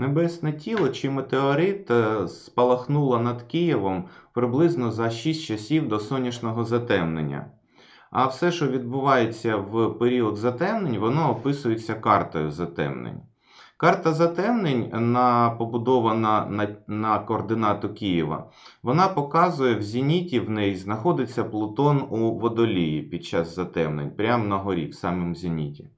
Небесне тіло чи метеорит е, спалахнуло над Києвом приблизно за 6 часів до сонячного затемнення. А все, що відбувається в період затемнень, воно описується картою затемнень. Карта затемнень, на, побудована на, на координату Києва, вона показує в зеніті в неї знаходиться Плутон у водолії під час затемнень, прямо на горі, в самому зеніті.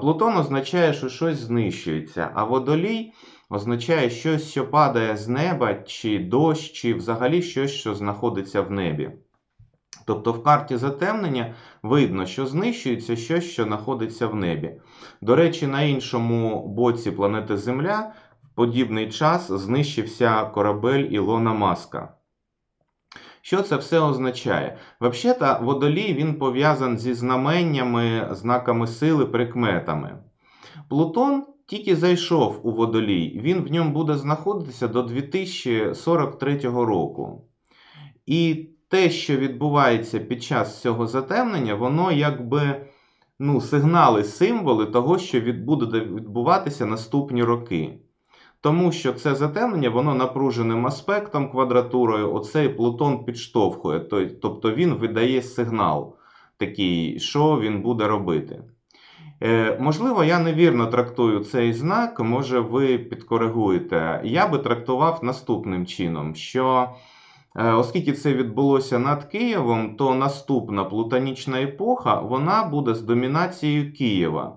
Плутон означає, що щось знищується, а водолій означає щось, що падає з неба, чи дощ, чи взагалі щось, що знаходиться в небі. Тобто в карті затемнення видно, що знищується щось, що знаходиться в небі. До речі, на іншому боці планети Земля в подібний час знищився корабель Ілона Маска. Що це все означає? Взагалі, водолій він пов'язаний зі знаменнями, знаками сили, прикметами. Плутон тільки зайшов у водолій, він в ньому буде знаходитися до 2043 року. І те, що відбувається під час цього затемнення, воно якби ну, сигнали, символи того, що буде відбуватися наступні роки. Тому що це затемнення, воно напруженим аспектом квадратурою, оцей Плутон підштовхує, тобто він видає сигнал такий, що він буде робити. Е, Можливо, я невірно трактую цей знак, може ви підкоригуєте. Я би трактував наступним чином, що е, оскільки це відбулося над Києвом, то наступна плутонічна епоха вона буде з домінацією Києва.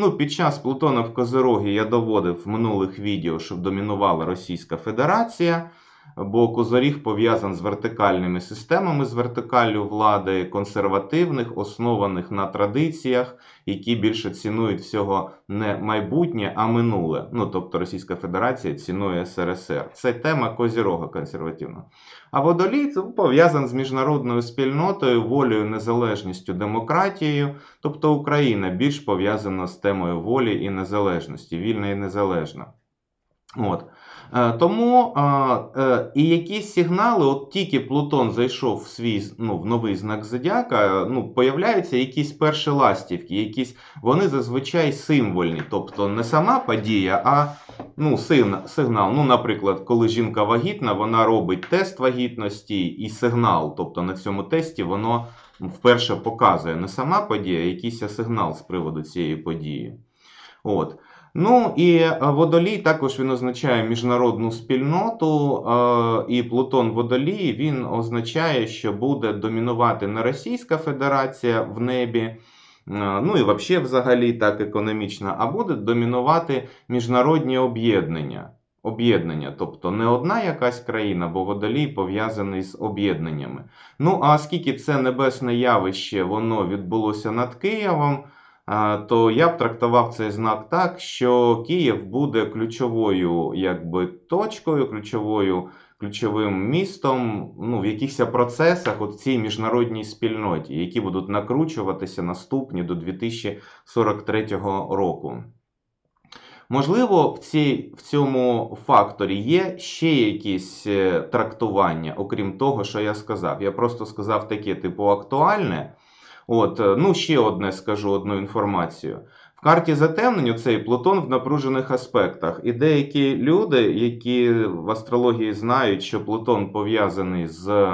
Ну, Під час Плутона в Козирогі я доводив в минулих відео, що домінувала Російська Федерація, бо Козоріг пов'язаний з вертикальними системами з вертикаллю влади, консервативних, основаних на традиціях, які більше цінують всього не майбутнє, а минуле. Ну, тобто Російська Федерація цінує СРСР. Це тема Козірога консервативна. А водолій це пов'язаний з міжнародною спільнотою, волею, незалежністю, демократією. Тобто Україна більш пов'язана з темою волі і незалежності, вільна і незалежна. От. Е, тому е, е, і якісь сигнали, от тільки Плутон зайшов в свій ну, в новий знак Зодіака, ну, появляються якісь перші ластівки, якісь, вони зазвичай символьні. Тобто не сама подія, а ну, сигнал. Ну, Наприклад, коли жінка вагітна, вона робить тест вагітності і сигнал. Тобто на цьому тесті воно вперше показує не сама подія, а якийсь сигнал з приводу цієї події. От. Ну і е, водолій також він означає міжнародну спільноту, е, і Плутон водолій він означає, що буде домінувати не Російська Федерація в небі. Е, ну і взагалі, взагалі, так економічно, а буде домінувати міжнародні об'єднання. Об'єднання, тобто не одна якась країна, бо водолій пов'язаний з об'єднаннями. Ну, а оскільки це небесне явище, воно відбулося над Києвом то я б трактував цей знак так, що Київ буде ключовою якби, точкою, ключовою, ключовим містом ну, в якихось процесах от цій міжнародній спільноті, які будуть накручуватися наступні до 2043 року. Можливо, в цій, в цьому факторі є ще якісь е, трактування, окрім того, що я сказав. Я просто сказав таке, типу, актуальне. От, е, ну ще одне скажу одну інформацію. В карті затемнень цей Плутон в напружених аспектах. І деякі люди, які в астрології знають, що Плутон пов'язаний з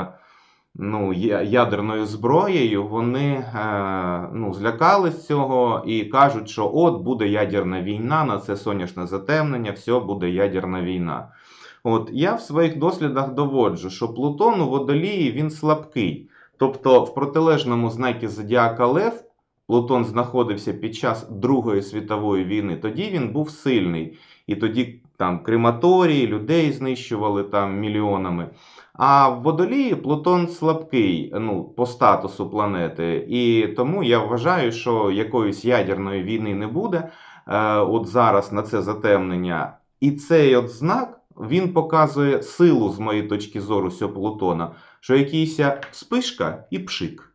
ну, ядерною зброєю, вони е, ну, злякались цього і кажуть, що от буде ядерна війна, на це сонячне затемнення, все буде ядерна війна. От Я в своїх дослідах доводжу, що Плутон у водолії він слабкий. Тобто, в протилежному знакі Зодіака Лев Плутон знаходився під час Другої світової війни, тоді він був сильний. І тоді там крематорії, людей знищували там мільйонами. А в водолії Плутон слабкий ну, по статусу планети. І тому я вважаю, що якоїсь ядерної війни не буде. Е, от зараз на це затемнення. І цей от знак він показує силу, з моєї точки зору, цього Плутона, що якийсь спишка і пшик.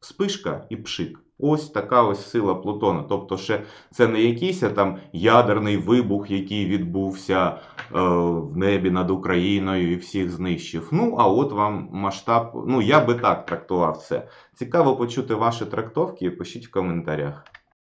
Спишка і пшик. Ось така ось сила Плутона. Тобто, ще це не якийсь там ядерний вибух, який відбувся е, в небі над Україною і всіх знищив. Ну, а от вам масштаб. Ну, я би так трактував це. Цікаво почути ваші трактовки, пишіть в коментарях.